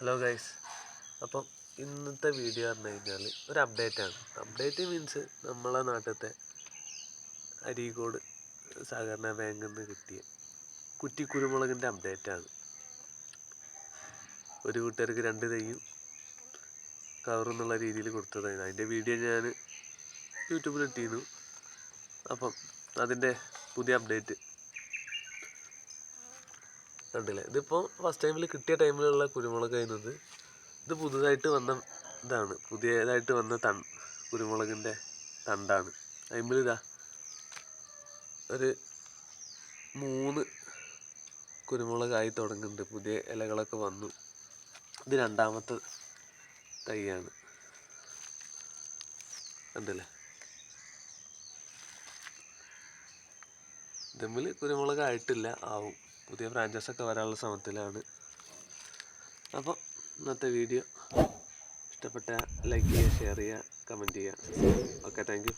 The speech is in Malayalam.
ഹലോ ഗൈസ് അപ്പം ഇന്നത്തെ വീഡിയോ പറഞ്ഞു കഴിഞ്ഞാൽ ഒരു അപ്ഡേറ്റ് ആണ്. അപ്ഡേറ്റ് മീൻസ് നമ്മളെ നാട്ടിലത്തെ അരീക്കോട് സഹകരണ ബാങ്കിൽ നിന്ന് കിട്ടിയ കുറ്റി കുരുമുളകിന്റെ അപ്ഡേറ്റ് ആണ്. ഒരു കൂട്ടുകാർക്ക് രണ്ട് തൈയും കവറെന്നുള്ള രീതിയിൽ കൊടുത്തതായിരുന്നു അതിന്റെ വീഡിയോ ഞാൻ യൂട്യൂബിൽ ഇട്ടിരുന്നു അപ്പം അതിന്റെ പുതിയ അപ്ഡേറ്റ് കണ്ടില്ലേ? ഇതിപ്പോൾ ഫസ്റ്റ് ടൈമിൽ കിട്ടിയ ടൈമിലുള്ള കുരുമുളക് ആയിരുന്നത് ഇത് പുതുതായിട്ട് വന്ന ഇതാണ്. പുതിയതായിട്ട് വന്ന തൺ കുരുമുളകിന്റെ തണ്ടാണ്. അതിന്മേൽ ഇതാ ഒരു മൂന്ന് കുരുമുളകായി തുടങ്ങുന്നുണ്ട്. പുതിയ ഇലകളൊക്കെ വന്നു. ഇത് രണ്ടാമത്തെ തൈയാണ്. കണ്ടില്ലേ? ഇതമ്മിൽ കുരുമുളക് ആയിട്ടില്ല ആവും. പുതിയ ബ്രാഞ്ചസൊക്കെ വരാനുള്ള ശ്രമത്തിലാണ്. അപ്പോൾ ഇന്നത്തെ വീഡിയോ ഇഷ്ടപ്പെട്ട ലൈക്ക് ചെയ്യുക ഷെയർ ചെയ്യുക കമന്റ് ചെയ്യുക. Okay thank